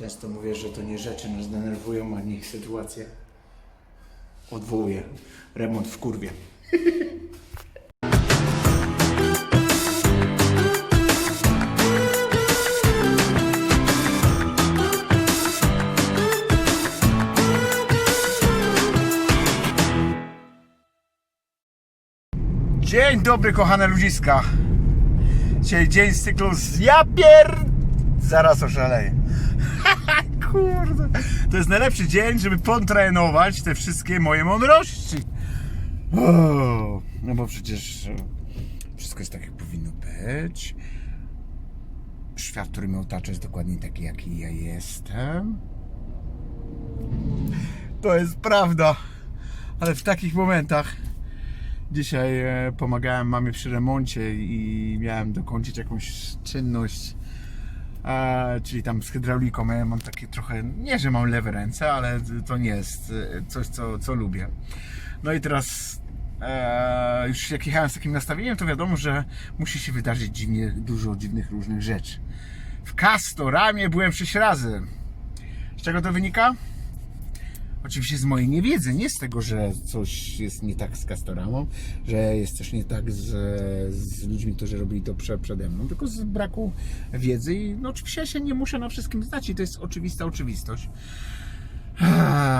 Często mówię, że to nie rzeczy nas denerwują, ani ich sytuacje. Odwołuję. Remont w kurwie. Dzień dobry, kochane ludziska. Dzisiaj dzień z cyklu z ja. Zaraz oszaleję. Kurde. To jest najlepszy dzień, żeby potrenować te wszystkie moje mądrości. No bo przecież e, wszystko jest tak, jak powinno być. Świat, który mnie otacza, jest dokładnie taki, jaki ja jestem. To jest prawda. Ale w takich momentach Dzisiaj e, pomagałem mamie przy remoncie i miałem dokończyć jakąś czynność, czyli tam z hydrauliką. Ja mam takie trochę, nie że mam lewe ręce, ale to nie jest e, coś, co, co lubię. No i teraz e, już jak jechałem z takim nastawieniem, to wiadomo, że musi się wydarzyć dziwnie, dużo dziwnych różnych rzeczy. W Castoramie byłem 6 razy. Z czego to wynika? Oczywiście z mojej niewiedzy, nie z tego, że coś jest nie tak z Castoramą, że jest coś nie tak z, z ludźmi, którzy robili to prze, przede mną, tylko z braku wiedzy i no, oczywiście ja się nie muszę na wszystkim znać i to jest oczywista oczywistość.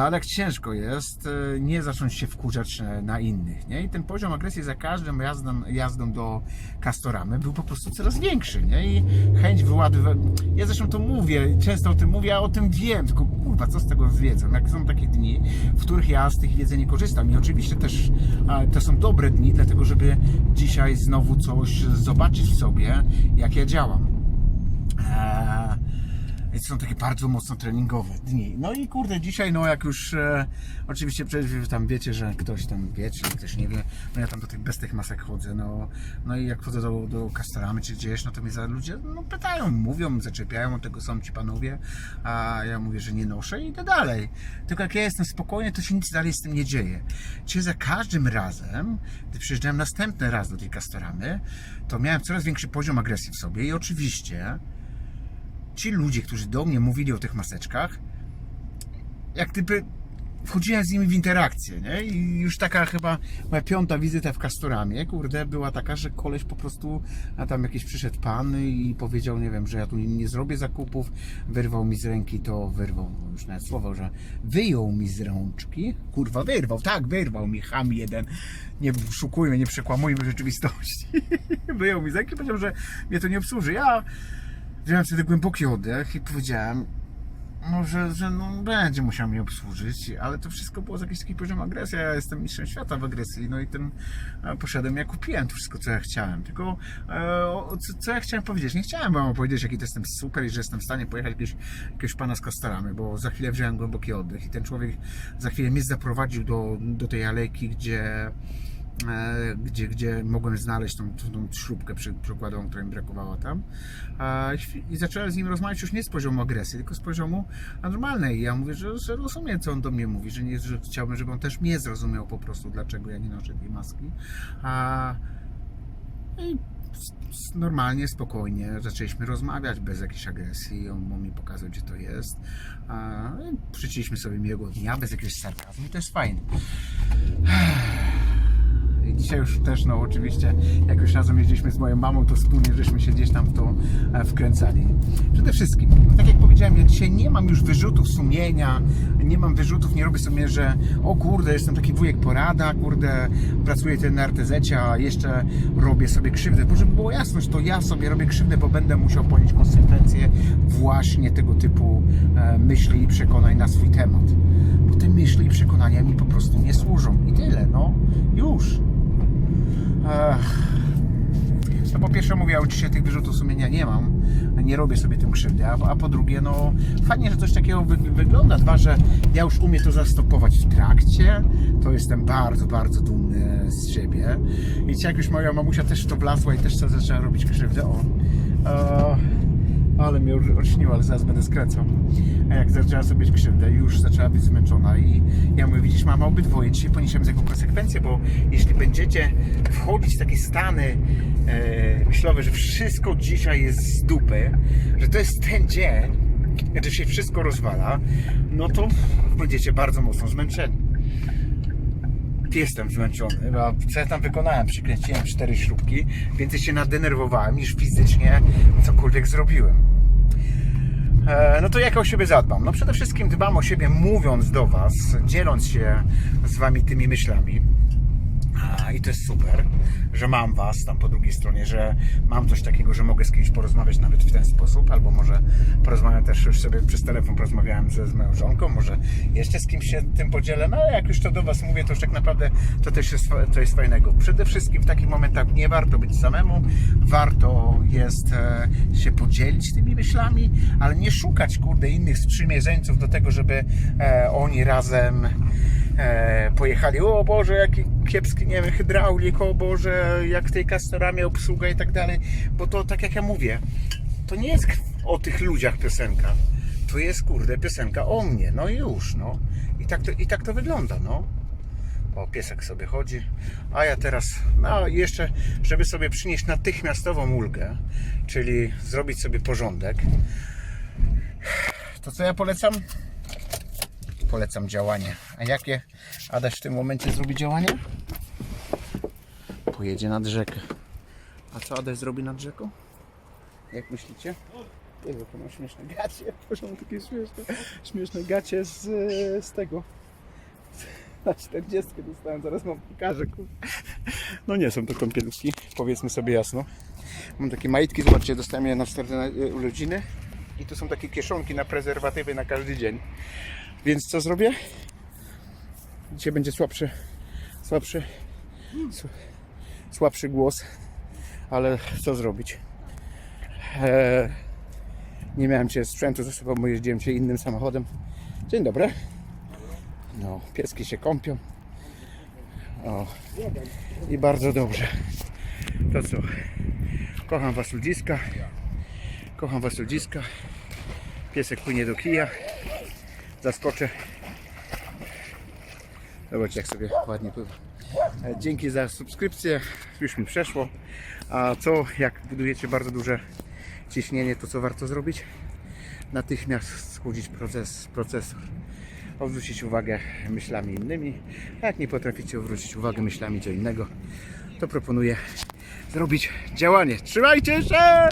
Ale ciężko jest e, nie zacząć się wkurzać e, na innych, nie? I ten poziom agresji za każdym jazdą, jazdą do Castoramy był po prostu coraz większy, nie? I chęć wyładowania... Ja zresztą to mówię, często o tym mówię, a o tym wiem, tylko kurwa, co z tego wiedzą? Jak są takie dni, w których ja z tych wiedzy nie korzystam i oczywiście też to są dobre dni, dlatego żeby dzisiaj znowu coś zobaczyć w sobie, jak ja działam. Eee, więc są takie bardzo mocno treningowe dni. No i kurde, dzisiaj, no jak już e, oczywiście przecież tam wiecie, że ktoś tam wie, czy ktoś nie wie, no ja tam do tych bez tych masek chodzę, no, no i jak chodzę do, do Castoramy czy gdzieś, no to mnie za ludzie no, pytają, mówią, zaczepiają, od tego są ci panowie, a ja mówię, że nie noszę i idę dalej. Tylko jak ja jestem spokojny, to się nic dalej z tym nie dzieje. Czy za każdym razem, gdy przyjeżdżałem następny raz do tej Castoramy, to miałem coraz większy poziom agresji w sobie i oczywiście ci ludzie, którzy do mnie mówili o tych maseczkach, jak gdyby wchodziłem z nimi w interakcję, nie? I już taka chyba moja piąta wizyta w Castoramie, kurde, była taka, że koleś po prostu, a tam jakiś przyszedł pan i powiedział, nie wiem, że ja tu nie zrobię zakupów, wyrwał mi z ręki to, wyrwał, już nawet słowo, że wyjął mi z rączki, kurwa, wyrwał, tak, wyrwał mi ham jeden, nie szukujmy, nie przekłamujmy rzeczywistości, wyjął mi z ręki, powiedział, że mnie to nie obsłuży, ja wziąłem wtedy głęboki oddech i powiedziałem, no, że, że no, będzie musiał mnie obsłużyć, ale to wszystko było z jakiś taki poziom agresji. Ja jestem mistrzem świata w agresji, no i tym e, poszedłem, ja kupiłem to wszystko, co ja chciałem. Tylko e, co, co ja chciałem powiedzieć? Nie chciałem wam powiedzieć, jaki to jestem super i że jestem w stanie pojechać jakiegoś, jakiegoś pana z Kastarami, bo za chwilę wziąłem głęboki oddech i ten człowiek za chwilę mnie zaprowadził do, do tej alejki, gdzie gdzie, gdzie mogłem znaleźć tą, tą, śrubkę przy, przykładową, której mi brakowało tam. E, I zacząłem z nim rozmawiać już nie z poziomu agresji, tylko z poziomu normalnej. I ja mówię, że, że rozumiem, co on do mnie mówi, że, nie, że chciałbym, żeby on też mnie zrozumiał po prostu, dlaczego ja nie noszę tej maski. A, i s- s- normalnie, spokojnie zaczęliśmy rozmawiać bez jakiejś agresji. On, mi pokazał, gdzie to jest. A, i Życzyliśmy sobie miłego dnia bez jakiegoś sarkazmu i to jest fajne. Dzisiaj już też, no oczywiście, jak już razem jeździliśmy z moją mamą, to wspólnie żeśmy się gdzieś tam w to e, wkręcali. Przede wszystkim, tak jak powiedziałem, ja dzisiaj nie mam już wyrzutów sumienia, nie mam wyrzutów, nie robię sobie, że o kurde, jestem taki wujek porada, kurde, pracuję tutaj na a jeszcze robię sobie krzywdę. Bo żeby było jasność, to ja sobie robię krzywdę, bo będę musiał ponieść konsekwencje właśnie tego typu e, myśli i przekonań na swój temat. Bo te myśli i przekonania mi po prostu nie służą. I tyle, no. Już. Ech. No po pierwsze mówię, ja oczywiście tych wyrzutów sumienia nie mam, nie robię sobie tym krzywdy, a, a po drugie, no fajnie, że coś takiego wy, wygląda. Dwa, że ja już umiem to zastopować w trakcie, to jestem bardzo, bardzo dumny z siebie. I jak już moja mamusia też w to wlazła i też co zaczęła robić krzywdę, o, o ale mnie olśniło, ale zaraz będę skręcał. A jak zaczęła sobie krzywdę, już zaczęła być zmęczona i ja mówię, widzisz mama, obydwoje dzisiaj poniesiemy z jaką konsekwencję, bo jeśli będziecie wchodzić w takie stany e, myślowe, że wszystko dzisiaj jest z dupy, że to jest ten dzień, gdy się wszystko rozwala, no to będziecie bardzo mocno zmęczeni. Jestem zmęczony, bo co ja tam wykonałem? Przykręciłem cztery śrubki, więcej się nadenerwowałem niż fizycznie cokolwiek zrobiłem. E, No to jak o siebie zadbam? No przede wszystkim dbam o siebie mówiąc do Was, dzieląc się z Wami tymi myślami. I to jest super, że mam Was tam po drugiej stronie, że mam coś takiego, że mogę z kimś porozmawiać nawet w ten sposób, albo może porozmawiam też już sobie przez telefon, porozmawiałem ze z moją żonką, może jeszcze z kimś się tym podzielę, no ale jak już to do Was mówię, to już tak naprawdę to też jest, to jest fajnego. Przede wszystkim w takich momentach nie warto być samemu, warto jest e, się podzielić tymi myślami, ale nie szukać, kurde, innych sprzymierzeńców do tego, żeby e, oni razem e, pojechali, o Boże, jaki kiepski, nie wiem, hydraulik, o Boże, jak w tej Castoramie obsługa i tak dalej, bo to tak jak ja mówię, to nie jest o tych ludziach piosenka, to jest, kurde, piosenka o mnie, no i już, no. I tak to, i tak to wygląda, no. O, piesek sobie chodzi, a ja teraz, no jeszcze, żeby sobie przynieść natychmiastową ulgę, czyli zrobić sobie porządek, to co ja polecam? Polecam działanie. A jakie Adaś w tym momencie zrobi działanie? Pojedzie nad rzekę. A co Adaś zrobi nad rzeką? Jak myślicie? Jezu, to ma śmieszne gacie. Proszę, mam takie śmieszne, śmieszne gacie z, z tego. Na 40 dostałem, zaraz wam pokażę. No nie są to kąpielówki, powiedzmy sobie jasno. Mam takie majtki, zobaczcie, dostałem je na 14 urodziny. I tu są takie kieszonki na prezerwatywy na każdy dzień. Więc co zrobię? Dzisiaj będzie słabszy, słabszy, słabszy głos, ale co zrobić? Eee, nie miałem cię sprzętu ze sobą, bo jeździłem cię innym samochodem. Dzień dobry. No, pieski się kąpią. O, i bardzo dobrze. To co? Kocham was ludziska. Kocham was ludziska. Piesek płynie do kija zaskoczę. Zobaczcie jak sobie ładnie pływa. E, Dzięki za subskrypcję, już mi przeszło. A co, jak budujecie bardzo duże ciśnienie, to co warto zrobić? Natychmiast schłodzić proces, procesor. Odwrócić uwagę myślami innymi. A jak nie potraficie odwrócić uwagę myślami co innego, to proponuję zrobić działanie. Trzymajcie się!